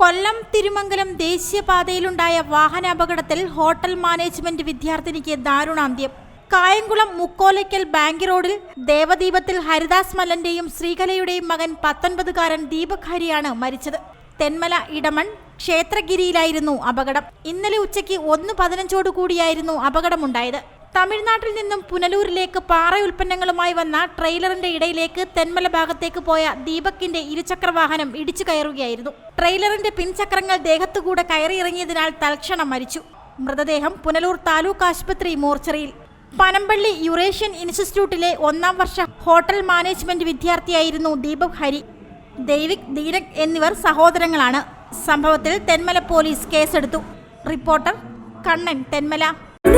കൊല്ലം തിരുമംഗലം ദേശീയപാതയിലുണ്ടായ വാഹനാപകടത്തിൽ hotel management വിദ്യാർത്ഥിനിക്ക് ദാരുണാന്ത്യം. Kayamkulam Mukkolakkal bank റോഡിൽ ദേവദീപത്തിൽ ഹരിദാസ് മല്ലന്റെയും ശ്രീകലയുടെയും മകൻ പത്തൊൻപതുകാരൻ ദീപക് ഹരിയാണ് മരിച്ചത്. തെന്മല ഇടമൺ ക്ഷേത്രഗിരിയിലായിരുന്നു അപകടം. ഇന്നലെ ഉച്ചയ്ക്ക് ഒന്ന് പതിനഞ്ചോടു കൂടിയായിരുന്നു അപകടമുണ്ടായത്. തമിഴ്നാട്ടിൽ നിന്നും പുനലൂരിലേക്ക് പാറ ഉൽപ്പന്നങ്ങളുമായി വന്ന ട്രെയിലറിന്റെ ഇടയിലേക്ക് തെന്മല ഭാഗത്തേക്ക് പോയ ദീപക്കിന്റെ ഇരുചക്ര വാഹനം ഇടിച്ചു കയറുകയായിരുന്നു. ട്രെയിലറിന്റെ പിൻചക്രങ്ങൾ ദേഹത്തുകൂടെ കയറിയിറങ്ങിയതിനാൽ തൽക്ഷണം മരിച്ചു. മൃതദേഹം പുനലൂർ താലൂക്ക് ആശുപത്രി മോർച്ചറിയിൽ. പനമ്പള്ളി യുറേഷ്യൻ ഇൻസ്റ്റിറ്റ്യൂട്ടിലെ ഒന്നാം വർഷ ഹോട്ടൽ മാനേജ്മെന്റ് വിദ്യാർത്ഥിയായിരുന്നു ദീപക് ഹരി. ദൈവിക് ദീനക് എന്നിവർ സഹോദരങ്ങളാണ്. സംഭവത്തിൽ തെന്മല പോലീസ് കേസെടുത്തു. റിപ്പോർട്ടർ കണ്ണൻ തെന്മല.